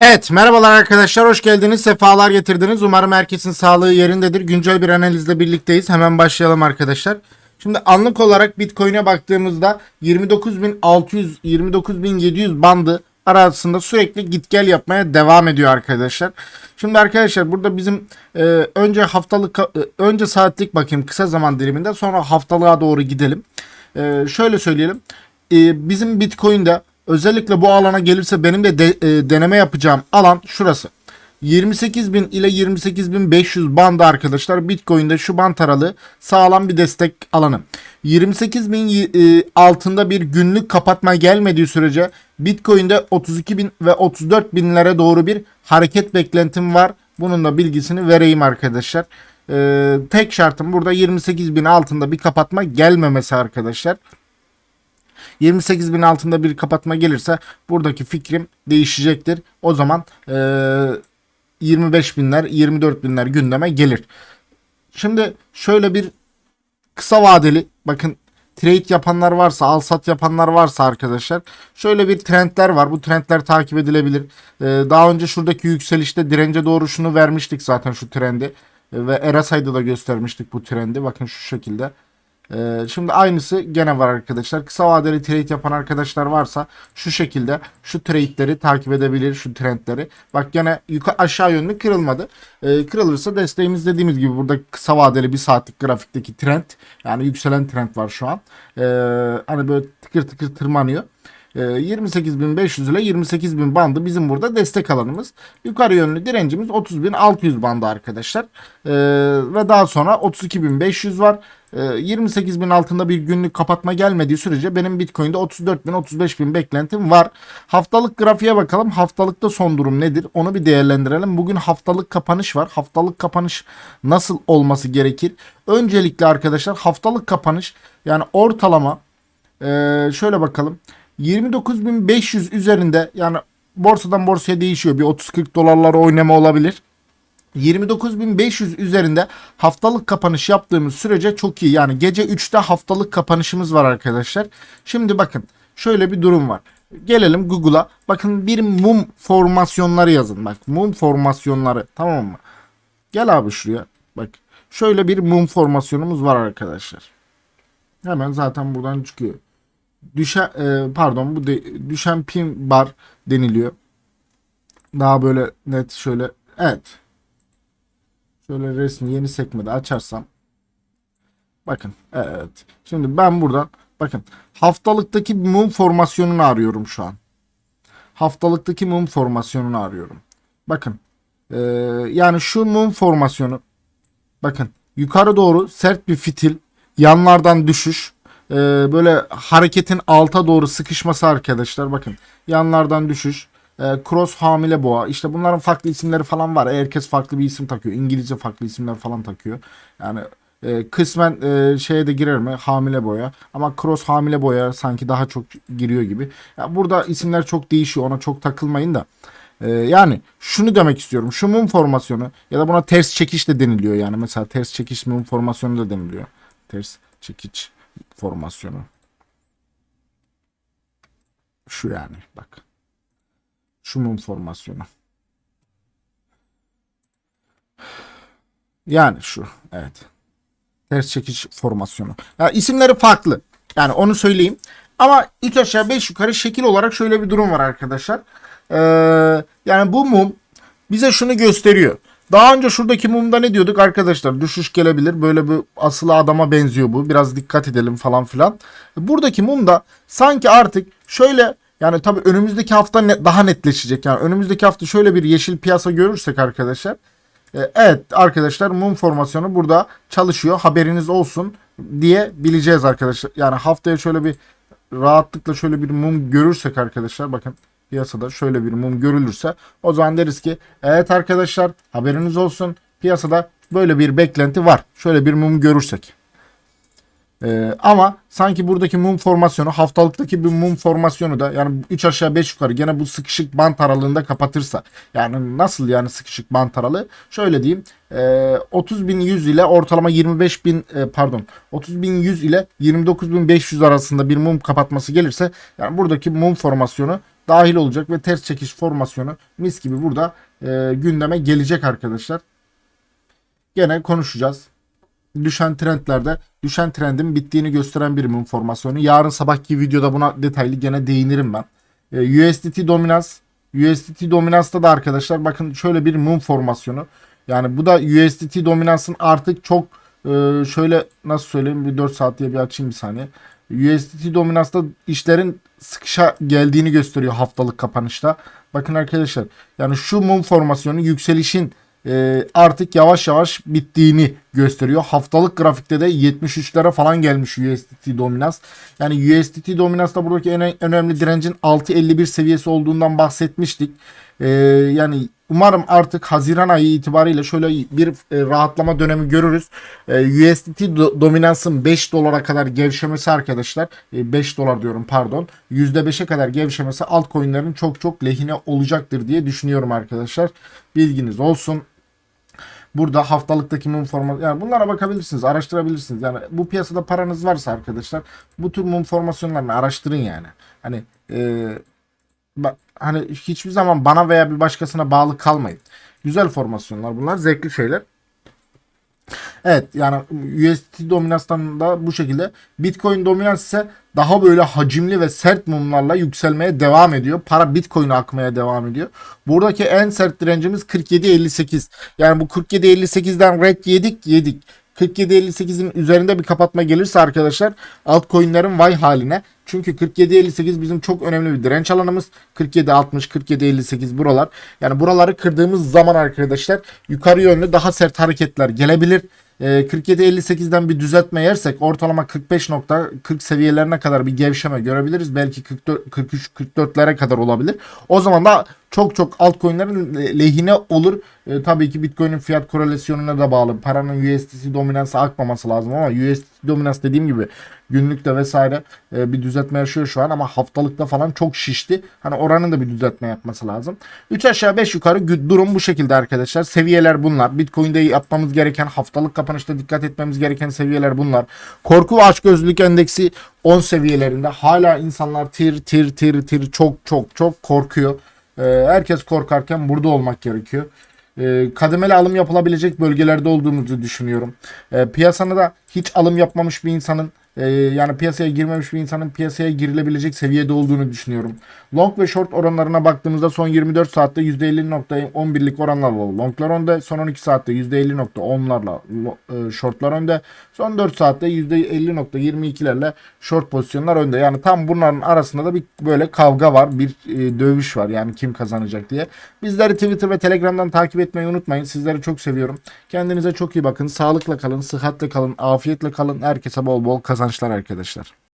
Evet merhabalar arkadaşlar hoş geldiniz sefalar getirdiniz umarım herkesin sağlığı yerindedir güncel bir analizle birlikteyiz hemen başlayalım arkadaşlar Şimdi anlık olarak Bitcoin'e baktığımızda 29.600 29.700 bandı arasında sürekli git gel yapmaya devam ediyor arkadaşlar. Şimdi arkadaşlar burada bizim e, önce haftalık e, önce saatlik bakayım kısa zaman diliminde sonra haftalığa doğru gidelim. E, şöyle söyleyelim. E, bizim Bitcoin'de özellikle bu alana gelirse benim de, de e, deneme yapacağım alan şurası. 28.000 ile 28.500 bandı arkadaşlar Bitcoin'de şu band aralığı sağlam bir destek alanı. 28.000 e, altında bir günlük kapatma gelmediği sürece Bitcoin'de 32.000 ve 34.000'lere doğru bir hareket beklentim var. Bunun da bilgisini vereyim arkadaşlar. Ee, tek şartım burada 28.000 altında bir kapatma gelmemesi arkadaşlar. 28 bin altında bir kapatma gelirse buradaki fikrim değişecektir. O zaman e, 25 binler 24 binler gündeme gelir. Şimdi şöyle bir kısa vadeli bakın trade yapanlar varsa al sat yapanlar varsa arkadaşlar şöyle bir trendler var. Bu trendler takip edilebilir. Ee, daha önce şuradaki yükselişte dirence doğru şunu vermiştik zaten şu trendi. Ee, ve RSI'da da göstermiştik bu trendi. Bakın şu şekilde. Ee, şimdi aynısı gene var arkadaşlar. Kısa vadeli trade yapan arkadaşlar varsa şu şekilde şu trade'leri takip edebilir şu trendleri. Bak gene yukarı aşağı yönlü kırılmadı. Ee, kırılırsa desteğimiz dediğimiz gibi burada kısa vadeli bir saatlik grafikteki trend yani yükselen trend var şu an. Ee, hani böyle tıkır tıkır tırmanıyor. 28.500 ile 28.000 bandı bizim burada destek alanımız. Yukarı yönlü direncimiz 30.600 bandı arkadaşlar. Ee, ve daha sonra 32.500 var. Ee, 28.000 altında bir günlük kapatma gelmediği sürece benim Bitcoin'de 34.000 35.000 beklentim var. Haftalık grafiğe bakalım. Haftalıkta son durum nedir? Onu bir değerlendirelim. Bugün haftalık kapanış var. Haftalık kapanış nasıl olması gerekir? Öncelikle arkadaşlar haftalık kapanış yani ortalama ee, şöyle bakalım. 29.500 üzerinde yani borsadan borsaya değişiyor. Bir 30-40 dolarlara oynama olabilir. 29.500 üzerinde haftalık kapanış yaptığımız sürece çok iyi. Yani gece 3'te haftalık kapanışımız var arkadaşlar. Şimdi bakın şöyle bir durum var. Gelelim Google'a. Bakın bir mum formasyonları yazın. Bak mum formasyonları tamam mı? Gel abi şuraya. Bak şöyle bir mum formasyonumuz var arkadaşlar. Hemen zaten buradan çıkıyor düşen e, pardon bu de, düşen pin bar deniliyor. Daha böyle net şöyle evet. Şöyle resmi yeni sekmede açarsam bakın evet. Şimdi ben buradan bakın haftalıktaki mum formasyonunu arıyorum şu an. Haftalıktaki mum formasyonunu arıyorum. Bakın e, yani şu mum formasyonu bakın yukarı doğru sert bir fitil yanlardan düşüş e, böyle hareketin alta doğru sıkışması arkadaşlar. Bakın yanlardan düşüş. E, cross hamile boğa. İşte bunların farklı isimleri falan var. Herkes farklı bir isim takıyor. İngilizce farklı isimler falan takıyor. Yani e, kısmen e, şeye de girer mi? Hamile boya. Ama cross hamile boya sanki daha çok giriyor gibi. Ya burada isimler çok değişiyor. Ona çok takılmayın da. Ee, yani şunu demek istiyorum. Şu mum formasyonu ya da buna ters çekiş de deniliyor yani. Mesela ters çekiş mum formasyonu da deniliyor. Ters çekiç formasyonu. Şu yani bak. Şu mum formasyonu. Yani şu evet. Ters çekiş formasyonu. Ya isimleri farklı. Yani onu söyleyeyim. Ama 3 aşağı 5 yukarı şekil olarak şöyle bir durum var arkadaşlar. Ee, yani bu mum bize şunu gösteriyor. Daha önce şuradaki mumda ne diyorduk arkadaşlar? Düşüş gelebilir. Böyle bir asılı adama benziyor bu. Biraz dikkat edelim falan filan. Buradaki mumda sanki artık şöyle yani tabii önümüzdeki hafta net, daha netleşecek. Yani önümüzdeki hafta şöyle bir yeşil piyasa görürsek arkadaşlar. E, evet arkadaşlar mum formasyonu burada çalışıyor. Haberiniz olsun diye bileceğiz arkadaşlar. Yani haftaya şöyle bir rahatlıkla şöyle bir mum görürsek arkadaşlar bakın piyasada şöyle bir mum görülürse o zaman deriz ki evet arkadaşlar haberiniz olsun piyasada böyle bir beklenti var. Şöyle bir mum görürsek. Ee, ama sanki buradaki mum formasyonu haftalıktaki bir mum formasyonu da yani 3 aşağı 5 yukarı gene bu sıkışık bant aralığında kapatırsa yani nasıl yani sıkışık bant aralığı şöyle diyeyim e, 30.100 ile ortalama 25.000 e, pardon 30.100 ile 29.500 arasında bir mum kapatması gelirse yani buradaki mum formasyonu dahil olacak ve ters çekiş formasyonu mis gibi burada e, gündeme gelecek arkadaşlar. Gene konuşacağız. Düşen trendlerde düşen trendin bittiğini gösteren bir mum formasyonu. Yarın sabahki videoda buna detaylı gene değinirim ben. E, USDT dominans USDT dominansta da arkadaşlar bakın şöyle bir mum formasyonu. Yani bu da USDT dominansın artık çok e, şöyle nasıl söyleyeyim bir 4 saat diye bir açayım bir saniye. USDT dominansta işlerin sıkışa geldiğini gösteriyor haftalık kapanışta. Bakın arkadaşlar yani şu mum formasyonu yükselişin e, artık yavaş yavaş bittiğini gösteriyor. Haftalık grafikte de 73'lere falan gelmiş USDT dominans. Yani USDT dominansta buradaki en önemli direncin 6.51 seviyesi olduğundan bahsetmiştik. E, yani umarım artık Haziran ayı itibariyle şöyle bir e, rahatlama dönemi görürüz. E, USDT do- dominansın 5 dolara kadar gevşemesi arkadaşlar. E, 5 dolar diyorum pardon. %5'e kadar gevşemesi altcoin'lerin çok çok lehine olacaktır diye düşünüyorum arkadaşlar. Bilginiz olsun. Burada haftalıktaki mum forması yani bunlara bakabilirsiniz, araştırabilirsiniz. Yani bu piyasada paranız varsa arkadaşlar bu tür mum formasyonlarını araştırın yani. Hani e, hani hiçbir zaman bana veya bir başkasına bağlı kalmayın. Güzel formasyonlar bunlar, zevkli şeyler. Evet yani USDT dominanstan da bu şekilde. Bitcoin dominans ise daha böyle hacimli ve sert mumlarla yükselmeye devam ediyor. Para Bitcoin'e akmaya devam ediyor. Buradaki en sert direncimiz 47.58. Yani bu 47.58'den red yedik yedik. 47.58'in üzerinde bir kapatma gelirse arkadaşlar altcoin'lerin vay haline. Çünkü 47.58 bizim çok önemli bir direnç alanımız. 47.60, 47.58 buralar. Yani buraları kırdığımız zaman arkadaşlar yukarı yönlü daha sert hareketler gelebilir. Ee, 47.58'den bir düzeltme yersek ortalama 45.40 seviyelerine kadar bir gevşeme görebiliriz. Belki 44 43-44'lere kadar olabilir. O zaman da çok çok altcoin'lerin le- lehine olur. Ee, tabii ki Bitcoin'in fiyat korelasyonuna da bağlı. Paranın USDT dominansı akmaması lazım ama USDT dominans dediğim gibi günlükte vesaire e, bir düzeltme yaşıyor şu an ama haftalıkta falan çok şişti. Hani oranın da bir düzeltme yapması lazım. 3 aşağı 5 yukarı durum bu şekilde arkadaşlar. Seviyeler bunlar. Bitcoin'de yapmamız gereken haftalık kapanışta dikkat etmemiz gereken seviyeler bunlar. Korku ve açgözlülük endeksi 10 seviyelerinde hala insanlar tir tir tir tir çok çok çok korkuyor. Ee, herkes korkarken burada olmak gerekiyor. Ee, kademeli alım yapılabilecek bölgelerde olduğumuzu düşünüyorum. Ee, piyasana da hiç alım yapmamış bir insanın e, yani piyasaya girmemiş bir insanın piyasaya girilebilecek seviyede olduğunu düşünüyorum. Long ve short oranlarına baktığımızda son 24 saatte %50.11'lik oranlarla longlar önde, son 12 saatte %50.10'larla e, shortlar önde, son 4 saatte %50.22'lerle short pozisyonlar önde. Yani tam bunların arasında da bir böyle kavga var, bir e, dövüş var yani kim kazanacak diye. Bizleri Twitter ve Telegram'dan takip etmeyi unutmayın. Sizleri çok seviyorum. Kendinize çok iyi bakın. Sağlıkla kalın, sıhhatle kalın, afiyetle kalın. Herkese bol bol kazançlar arkadaşlar.